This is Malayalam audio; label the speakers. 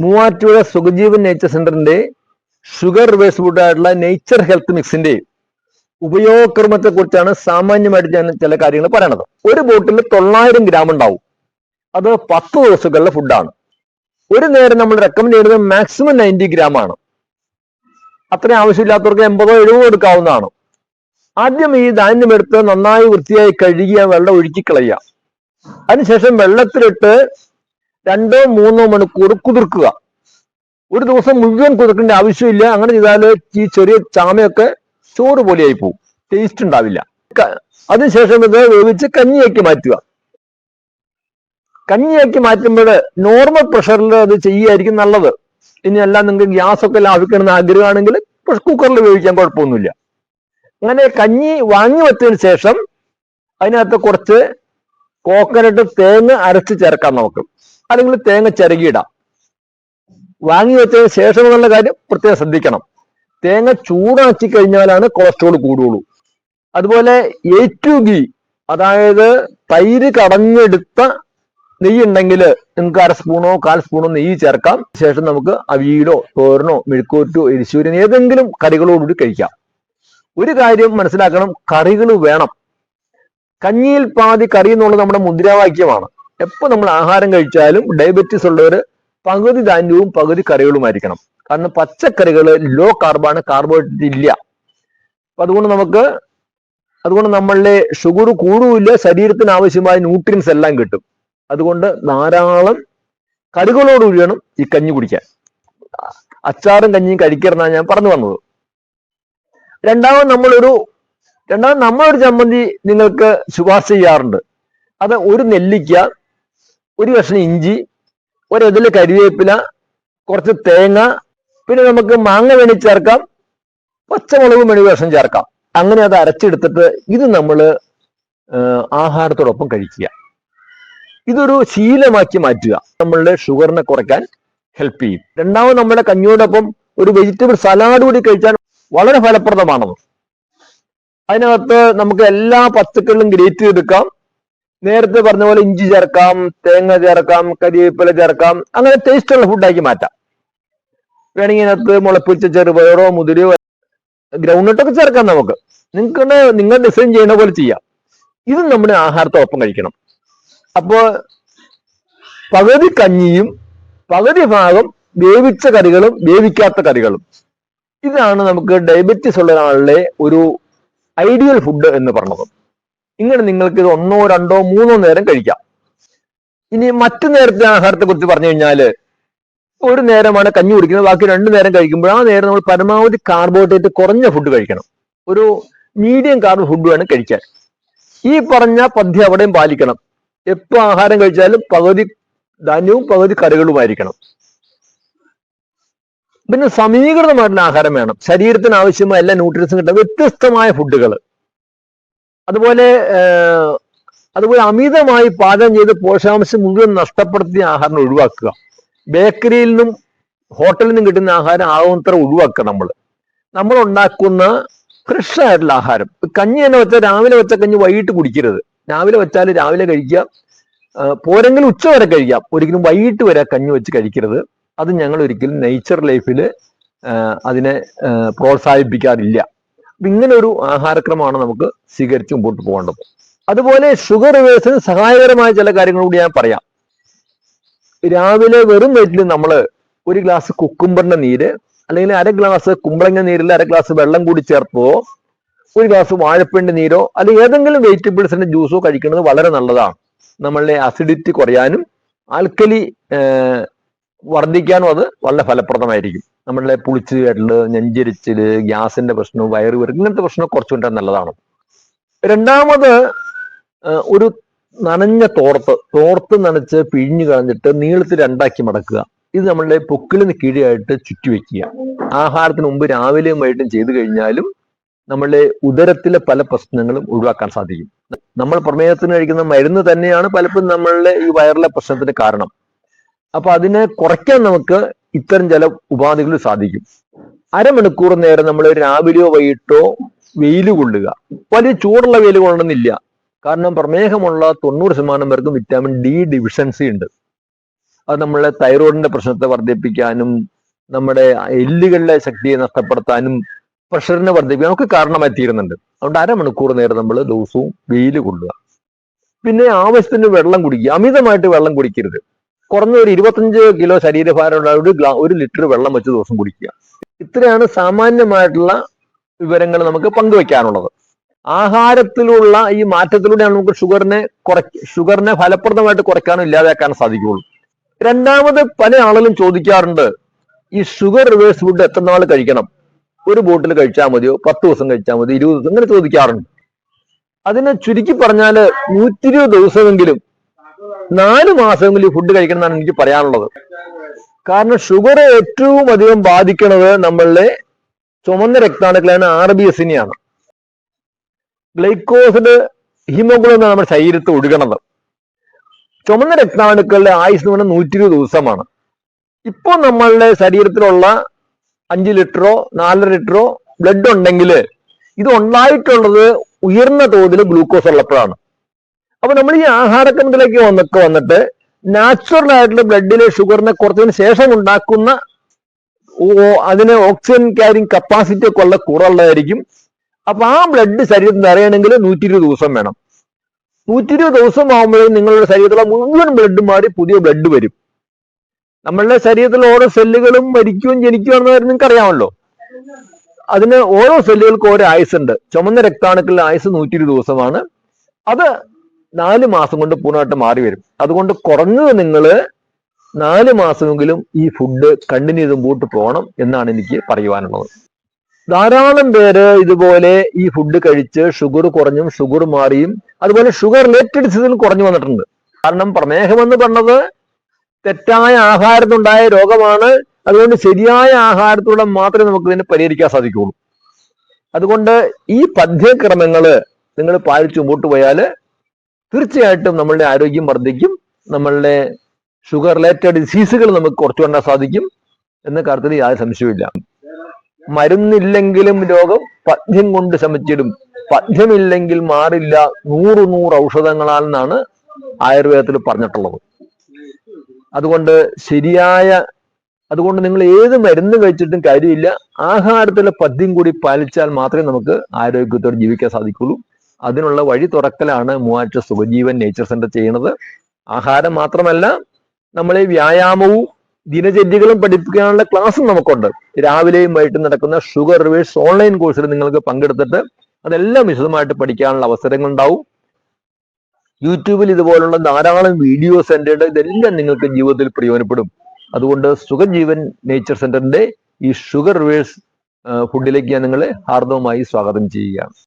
Speaker 1: മൂവാറ്റുപുഴ സുഖജീവൻ നേച്ചർ സെന്ററിന്റെ ഷുഗർ റിവേഴ്സ് ഫുഡ് ആയിട്ടുള്ള നേച്ചർ ഹെൽത്ത് മിക്സിന്റെ ഉപയോഗക്രമത്തെ കുറിച്ചാണ് സാമാന്യമായിട്ട് ഞാൻ ചില കാര്യങ്ങൾ പറയണത്. ഒരു ബോട്ടിൽ തൊള്ളായിരം ഗ്രാം ഉണ്ടാവും. അത് പത്ത് ദിവസങ്ങളിലെ ഫുഡാണ് ഒരു നേരം നമ്മൾ റെക്കമെൻഡ് ചെയ്യുന്നത് മാക്സിമം നയന്റി ഗ്രാം ആണ്. അത്രയും ആവശ്യമില്ലാത്തവർക്ക് എൺപതോ എഴുപതോ എടുക്കാവുന്നതാണ്. ആദ്യം ഈ ധാന്യം എടുത്ത് നന്നായി വൃത്തിയായി കഴുകിയ വെള്ളം ഒഴുക്കി കളയുക. അതിനുശേഷം വെള്ളത്തിലിട്ട് രണ്ടോ മൂന്നോ മണിക്കൂർ കുതിർക്കുക. ഒരു ദിവസം മുഴുവൻ കുതിർക്കേണ്ട ആവശ്യമില്ല. അങ്ങനെ ചെയ്താൽ ഈ ചെറിയ ചാമയൊക്കെ ചോറ് പോലെയായി പോകും ടേസ്റ്റ് ഉണ്ടാവില്ല അതിനുശേഷം ഇത് വേവിച്ച് കഞ്ഞിയാക്കി മാറ്റുക. കഞ്ഞിയാക്കി മാറ്റുമ്പോൾ നോർമൽ പ്രഷറിൽ അത് ചെയ്യായിരിക്കും നല്ലത്. ഇനി എല്ലാം നിങ്ങൾക്ക് ഗ്യാസ് ഒക്കെ ലാഭിക്കണമെന്ന് ആഗ്രഹമാണെങ്കിൽ പ്രഷർ കുക്കറിൽ വേവിക്കാൻ കുഴപ്പമൊന്നുമില്ല. അങ്ങനെ കഞ്ഞി വാങ്ങി വെച്ചതിന് ശേഷം അതിനകത്ത് കുറച്ച് കോക്കനട്ട് തേങ്ങ അരച്ച് ചേർക്കാം നമുക്ക്. അല്ലെങ്കിൽ തേങ്ങ ചിരകിയിടാം വാങ്ങി വെച്ചതിന് ശേഷം എന്നുള്ള കാര്യം പ്രത്യേകം ശ്രദ്ധിക്കണം. തേങ്ങ ചൂടാക്കി കഴിഞ്ഞാലാണ് കൊളസ്ട്രോൾ കൂടുകയുള്ളൂ അതുപോലെ ഏറ്റു ഗി അതായത് തൈര് കടഞ്ഞെടുത്ത നെയ്യ് ഉണ്ടെങ്കിൽ നിങ്ങൾക്ക് അര സ്പൂണോ കാൽ സ്പൂണോ നെയ്യ് ചേർക്കാം. ശേഷം നമുക്ക് അവിയിലോ തോരനോ മെഴുക്കൂറ്റോ എരിശൂരൻ ഏതെങ്കിലും കറികളോടുകൂടി കഴിക്കാം. ഒരു കാര്യം മനസ്സിലാക്കണം കറികൾ വേണം. കഞ്ഞിയിൽ പാതി കറി എന്നുള്ളത് നമ്മുടെ മുദ്രാവാക്യമാണ്. എപ്പോൾ നമ്മൾ ആഹാരം കഴിച്ചാലും ഡയബറ്റീസ് ഉള്ളവർ പകുതി ധാന്യവും പകുതി കറികളുമായിരിക്കണം കാരണം പച്ചക്കറികൾ ലോ കാർബാണ് കാർബോഹൈഡ്രേറ്റ് ഇല്ല. അപ്പൊ അതുകൊണ്ട് നമുക്ക് അതുകൊണ്ട് നമ്മളുടെ ഷുഗർ കൂടുമില്ല ശരീരത്തിന് ആവശ്യമായ ന്യൂട്രിയൻസ് എല്ലാം കിട്ടും. അതുകൊണ്ട് ധാരാളം കറികളോട് വേണം ഈ കഞ്ഞി കുടിക്കാൻ. അച്ചാറും കഞ്ഞിയും കഴിക്കരുതെന്നാണ് ഞാൻ പറഞ്ഞു വന്നത്. രണ്ടാമത് നമ്മളൊരു രണ്ടാമത് നമ്മളൊരു ചമ്മന്തി നിങ്ങൾക്ക് ശുപാർശ ചെയ്യാറുണ്ട്. അത് ഒരു നെല്ലിക്ക ഒരു കഷ്ണം ഇഞ്ചി ഒരതിൽ കരിവേപ്പില കുറച്ച് തേങ്ങ പിന്നെ നമുക്ക് മാങ്ങ വേണി ചേർക്കാം പച്ചമുളകും വേണി കഷ്ണം ചേർക്കാം. അങ്ങനെ അത് അരച്ചെടുത്തിട്ട് ഇത് നമ്മൾ ആഹാരത്തോടൊപ്പം കഴിക്കുക. ഇതൊരു ശീലമാക്കി മാറ്റുക. നമ്മളുടെ ഷുഗറിനെ കുറയ്ക്കാൻ ഹെൽപ്പ് ചെയ്യും. രണ്ടാമത് നമ്മുടെ കഞ്ഞിയോടൊപ്പം ഒരു വെജിറ്റബിൾ സലാഡ് കൂടി കഴിച്ചാൽ വളരെ ഫലപ്രദമാണത്. അതിനകത്ത് നമുക്ക് എല്ലാ പച്ചക്കറികളും ഗ്രേറ്റ് ചെയ്തെടുക്കാം. നേരത്തെ പറഞ്ഞ പോലെ ഇഞ്ചി ചേർക്കാം തേങ്ങ ചേർക്കാം കരിവേപ്പില ചേർക്കാം അങ്ങനെ ടേസ്റ്റ് ഉള്ള ഫുഡാക്കി മാറ്റാം. വേണമെങ്കിൽ അതിനകത്ത് മുളപ്പിച്ച ചെറുപയറോ മുതിരയോ ഗ്രൗണ്ടിട്ടൊക്കെ ചേർക്കാം നമുക്ക്. നിങ്ങൾക്ക് നിങ്ങൾ ഡിസൈൻ ചെയ്യുന്ന പോലെ ചെയ്യാം. ഇത് നമ്മുടെ ആഹാരത്തോടൊപ്പം കഴിക്കണം. അപ്പോ പകുതി കഞ്ഞിയും പകുതി ഭാഗം വേവിച്ച കറികളും വേവിക്കാത്ത കറികളും. ഇതാണ് നമുക്ക് ഡയബറ്റീസ് ഉള്ള ഒരാളുടെ ഒരു ഐഡിയൽ ഫുഡ് എന്ന് പറഞ്ഞത്. ഇങ്ങനെ നിങ്ങൾക്ക് ഇത് ഒന്നോ രണ്ടോ മൂന്നോ നേരം കഴിക്കാം. ഇനി മറ്റു നേരത്തെ ആഹാരത്തെ കുറിച്ച് പറഞ്ഞു കഴിഞ്ഞാൽ ഒരു നേരമാണ് കഞ്ഞി കുടിക്കുന്നത്. ബാക്കി രണ്ടു നേരം കഴിക്കുമ്പോൾ ആ നേരം നമ്മൾ പരമാവധി കാർബോഹൈഡ്രേറ്റ് കുറഞ്ഞ ഫുഡ് കഴിക്കണം. ഒരു മീഡിയം കാർബ് ഫുഡ് വേണം കഴിക്കാൻ. ഈ പറഞ്ഞ പദ്യം അവിടെയും പാലിക്കണം. എപ്പോ ആഹാരം കഴിച്ചാലും പകുതി ധാന്യവും പകുതി കറികളുമായിരിക്കണം. പിന്നെ സമീകൃതമായിട്ടുള്ള ആഹാരം വേണം. ശരീരത്തിന് ആവശ്യമായ എല്ലാ ന്യൂട്രിയൻസും കിട്ടുന്ന വ്യത്യസ്തമായ ഫുഡുകൾ അതുപോലെ അതുപോലെ അമിതമായി പാചകം ചെയ്ത് പോഷകാംശം മുഴുവൻ നഷ്ടപ്പെടുത്തിയ ആഹാരം ഒഴിവാക്കുക. ബേക്കറിയിൽ നിന്നും ഹോട്ടലിൽ നിന്നും കിട്ടുന്ന ആഹാരം ആവുന്നത്ര ഒഴിവാക്കുക നമ്മൾ. നമ്മൾ ഉണ്ടാക്കുന്ന ഫ്രഷ് ആയിട്ടുള്ള ആഹാരം. കഞ്ഞി തന്നെ വെച്ചാൽ രാവിലെ വെച്ച കഞ്ഞി വൈകിട്ട് കുടിക്കരുത്. രാവിലെ വെച്ചാൽ രാവിലെ കഴിക്കുക. പോരെങ്കിൽ ഉച്ച വരെ കഴിക്കാം ഒരിക്കലും വൈകിട്ട് വരെ കഞ്ഞി വെച്ച് കഴിക്കരുത്. അത് ഞങ്ങൾ ഒരിക്കലും നേച്ചർ ലൈഫിൽ അതിനെ പ്രോത്സാഹിപ്പിക്കാറില്ല. ഇങ്ങനെ ഒരു ആഹാരക്രമമാണ് നമുക്ക് സ്വീകരിച്ച് മുമ്പോട്ട് പോകേണ്ടത്. അതുപോലെ ഷുഗർ റിവേഴ്സിന് സഹായകരമായ ചില കാര്യങ്ങൾ കൂടി ഞാൻ പറയാം. രാവിലെ വെറും വയറ്റിൽ നമ്മൾ ഒരു ഗ്ലാസ് കുക്കുംബറിന്റെ നീര് അല്ലെങ്കിൽ അര ഗ്ലാസ് കുമ്പളങ്ങ നീരിൽ അര ഗ്ലാസ് വെള്ളം കൂടി ചേർത്തോ ഒരു ഗ്ലാസ് വാഴപ്പിന്റെ നീരോ അല്ലെങ്കിൽ ഏതെങ്കിലും വെജിറ്റബിൾസിന്റെ ജ്യൂസോ കഴിക്കുന്നത് വളരെ നല്ലതാണ്. നമ്മളുടെ അസിഡിറ്റി കുറയാനും ആൽക്കലി വർദ്ധിക്കാനും അത് വളരെ ഫലപ്രദമായിരിക്കും. നമ്മളുടെ പുളിച്ച് കേട്ടൽ നെഞ്ചരിച്ചിൽ ഗ്യാസിന്റെ പ്രശ്നവും വയറ് വരും ഇങ്ങനത്തെ പ്രശ്നം കുറച്ചുകൊണ്ടാൽ നല്ലതാണ്. രണ്ടാമത് ഒരു നനഞ്ഞ തോർത്ത് തോർത്ത് നനച്ച് പിഴിഞ്ഞു കളഞ്ഞിട്ട് നീളത്തിൽ രണ്ടാക്കി മടക്കുക. ഇത് നമ്മളുടെ പൊക്കിലിന് കീഴായിട്ട് ചുറ്റി വെക്കുക. ആഹാരത്തിന് മുമ്പ് രാവിലെയും വൈകിട്ടും ചെയ്തു കഴിഞ്ഞാലും നമ്മളുടെ ഉദരത്തിലെ പല പ്രശ്നങ്ങളും ഒഴിവാക്കാൻ സാധിക്കും. നമ്മൾ പ്രമേഹത്തിന് കഴിക്കുന്ന മരുന്ന് തന്നെയാണ് പലപ്പോഴും നമ്മളുടെ ഈ വയറിലെ പ്രശ്നത്തിന് കാരണം. അപ്പൊ അതിനെ കുറയ്ക്കാൻ നമുക്ക് ഇത്തരം ചില ഉപാധികൾ സാധിക്കും. അരമണിക്കൂർ നേരം നമ്മൾ രാവിലെയോ വൈകിട്ടോ വെയിൽ കൊള്ളുക. വലിയ ചൂടുള്ള വെയിൽ കൊള്ളണമെന്നില്ല. കാരണം പ്രമേഹമുള്ള തൊണ്ണൂറ് ശതമാനം പേർക്ക് വിറ്റാമിൻ ഡി ഡിഫിഷ്യൻസി ഉണ്ട്. അത് നമ്മളെ തൈറോയിഡിന്റെ പ്രശ്നത്തെ വർദ്ധിപ്പിക്കാനും നമ്മുടെ എല്ലുകളിലെ ശക്തിയെ നഷ്ടപ്പെടുത്താനും പ്രഷറിനെ വർദ്ധിപ്പിക്കാനും ഒക്കെ കാരണമായി തീരുന്നുണ്ട്. അതുകൊണ്ട് അരമണിക്കൂർ നേരം നമ്മൾ ദിവസവും വെയിൽ കൊള്ളുക. പിന്നെ ആവശ്യത്തിന് വെള്ളം കുടിക്കുക. അമിതമായിട്ട് വെള്ളം കുടിക്കരുത്. കുറഞ്ഞ ഒരു ഇരുപത്തഞ്ച് കിലോ ശരീരഭാരമുള്ള ഒരു ഗ്ലാ ഒരു ലിറ്റർ വെള്ളം വെച്ച് ദിവസം കുടിക്കുക. ഇത്രയാണ് സാമാന്യമായിട്ടുള്ള വിവരങ്ങൾ നമുക്ക് പങ്കുവെക്കാനുള്ളത്. ആഹാരത്തിലുള്ള ഈ മാറ്റത്തിലൂടെയാണ് നമുക്ക് ഷുഗറിനെ കുറയ്ക്ക ഷുഗറിനെ ഫലപ്രദമായിട്ട് കുറയ്ക്കാനും ഇല്ലാതാക്കാനും സാധിക്കുകയുള്ളൂ. രണ്ടാമത് പല ആളുകളും ചോദിക്കാറുണ്ട് ഈ ഷുഗർ റിവേഴ്സ് ഫുഡ് എത്ര നാൾ കഴിക്കണം? ഒരു ബോട്ടിൽ കഴിച്ചാൽ മതിയോ? പത്ത് ദിവസം കഴിച്ചാൽ മതി ഇരുപത് ദിവസം? ഇങ്ങനെ ചോദിക്കാറുണ്ട്. അതിനെ ചുരുക്കി പറഞ്ഞാൽ നൂറ്റി ഇരുപത് ദിവസമെങ്കിലും നാല് മാസമെങ്കിലും ഈ ഫുഡ് കഴിക്കണം എന്നാണ് എനിക്ക് പറയാനുള്ളത്. കാരണം ഷുഗർ ഏറ്റവും അധികം ബാധിക്കുന്നത് നമ്മളുടെ ചുമന്ന രക്താണുക്കളാണ് ആർ ബി എസിനെയാണ് ഗ്ലൈക്കോസിഡ് ഹീമോഗ്ലോബിൻ നമ്മുടെ ശരീരത്ത് ഒഴുകണത്. ചുമന്ന രക്താണുക്കളുടെ ആയുസ് എന്ന് പറഞ്ഞാൽ നൂറ്റി ഇരുപത് ദിവസമാണ്. ഇപ്പോൾ നമ്മളുടെ ശരീരത്തിലുള്ള അഞ്ച് ലിറ്ററോ നാലര ലിറ്ററോ ബ്ലഡ് ഉണ്ടെങ്കിൽ ഇത് ഉണ്ടായിട്ടുള്ളത് ഉയർന്ന തോതിൽ ഗ്ലൂക്കോസ് ഉള്ളപ്പോഴാണ്. അപ്പൊ നമ്മൾ ഈ ആഹാരക്രമത്തിലേക്ക് വന്നൊക്കെ വന്നിട്ട് നാച്ചുറൽ ആയിട്ടുള്ള ബ്ലഡിലെ ഷുഗറിനെ കുറച്ചതിന് ശേഷം ഉണ്ടാക്കുന്ന അതിന് ഓക്സിജൻ ക്യാരിങ് കപ്പാസിറ്റി ഒക്കെ ഉള്ള കുറവുള്ളതായിരിക്കും. അപ്പൊ ആ ബ്ലഡ് ശരീരത്തിൽ നിറയണമെങ്കിൽ നൂറ്റി ഇരുപത് ദിവസം വേണം. നൂറ്റി ഇരുപത് ദിവസം ആകുമ്പോഴേ നിങ്ങളുടെ ശരീരത്തിലെ മുഴുവൻ ബ്ലഡ് മാറി പുതിയ ബ്ലഡ് വരും. നമ്മളുടെ ശരീരത്തിലെ ഓരോ സെല്ലുകളും മരിക്കുകയും ജനിക്കുകയാണെന്ന് നിങ്ങൾക്ക് അറിയാമല്ലോ. അതിന് ഓരോ സെല്ലുകൾക്കും ഓരോ ആയുസ് ഉണ്ട് ചുമന്ന രക്താണുക്കളുടെ ആയുസ് നൂറ്റി ഇരുപത് ദിവസമാണ്. അത് നാല് മാസം കൊണ്ട് പൂർണമായിട്ട് മാറി വരും. അതുകൊണ്ട് കുറഞ്ഞത് നിങ്ങൾ നാല് മാസമെങ്കിലും ഈ ഫുഡ് കണ്ടിന്യൂ ചെയ്ത് മുമ്പോട്ട് പോകണം എന്നാണ് എനിക്ക് പറയുവാനുള്ളത്. ധാരാളം പേര് ഇതുപോലെ ഈ ഫുഡ് കഴിച്ച് ഷുഗർ കുറഞ്ഞും ഷുഗർ മാറിയും അതുപോലെ ഷുഗർ റിലേറ്റഡ് ഡിസീസുകൾ കുറഞ്ഞു വന്നിട്ടുണ്ട്. കാരണം പ്രമേഹം എന്ന് പറഞ്ഞത് തെറ്റായ ആഹാരത്തിനുണ്ടായ രോഗമാണ്. അതുകൊണ്ട് ശരിയായ ആഹാരത്തിലൂടെ മാത്രമേ നമുക്ക് ഇതിനെ പരിഹരിക്കാൻ സാധിക്കുകയുള്ളൂ. അതുകൊണ്ട് ഈ പദ്യക്രമങ്ങൾ നിങ്ങൾ പാലിച്ചു മുമ്പോട്ട് പോയാൽ തീർച്ചയായിട്ടും നമ്മളുടെ ആരോഗ്യം വർദ്ധിക്കും. നമ്മളുടെ ഷുഗർ റിലേറ്റഡ് ഡിസീസുകൾ നമുക്ക് കുറച്ചു കൊണ്ടാൻ സാധിക്കും എന്ന കാര്യത്തിൽ യാതൊരു സംശയമില്ല മരുന്നില്ലെങ്കിലും രോഗം പദ്യം കൊണ്ട് ശമിച്ചിടും. പദ്യമില്ലെങ്കിൽ മാറില്ല നൂറ് നൂറ് ഔഷധങ്ങളാൽ എന്നാണ് ആയുർവേദത്തിൽ പറഞ്ഞിട്ടുള്ളത്. അതുകൊണ്ട് ശരിയായ അതുകൊണ്ട് നിങ്ങൾ ഏത് മരുന്ന് കഴിച്ചിട്ടും കാര്യമില്ല. ആഹാരത്തിലെ പദ്യം കൂടി പാലിച്ചാൽ മാത്രമേ നമുക്ക് ആരോഗ്യത്തോടെ ജീവിക്കാൻ സാധിക്കുള്ളൂ അതിനുള്ള വഴി തുറക്കലാണ് മൂവാറ്റ സുഖജീവൻ നേച്ചർ സെന്റർ ചെയ്യുന്നത്. ആഹാരം മാത്രമല്ല നമ്മൾ ഈ വ്യായാമവും ദിനചര്യകളും പഠിപ്പിക്കാനുള്ള ക്ലാസ്സും നമുക്കുണ്ട്. രാവിലെയും വൈകിട്ടും നടക്കുന്ന ഷുഗർ റിവേഴ്സ് ഓൺലൈൻ കോഴ്സിൽ നിങ്ങൾക്ക് പങ്കെടുത്തിട്ട് അതെല്ലാം വിശദമായിട്ട് പഠിക്കാനുള്ള അവസരങ്ങൾ ഉണ്ടാവും യൂട്യൂബിൽ ഇതുപോലുള്ള ധാരാളം വീഡിയോസ് ഉണ്ട് ഇതെല്ലാം നിങ്ങൾക്ക് ജീവിതത്തിൽ പ്രയോജനപ്പെടും. അതുകൊണ്ട് സുഖജീവൻ നേച്ചർ സെന്ററിന്റെ ഈ ഷുഗർ റിവേഴ്സ് ഫുഡിലേക്ക് ഞാൻ നിങ്ങളെ ഹാർദവമായി സ്വാഗതം ചെയ്യുകയാണ്.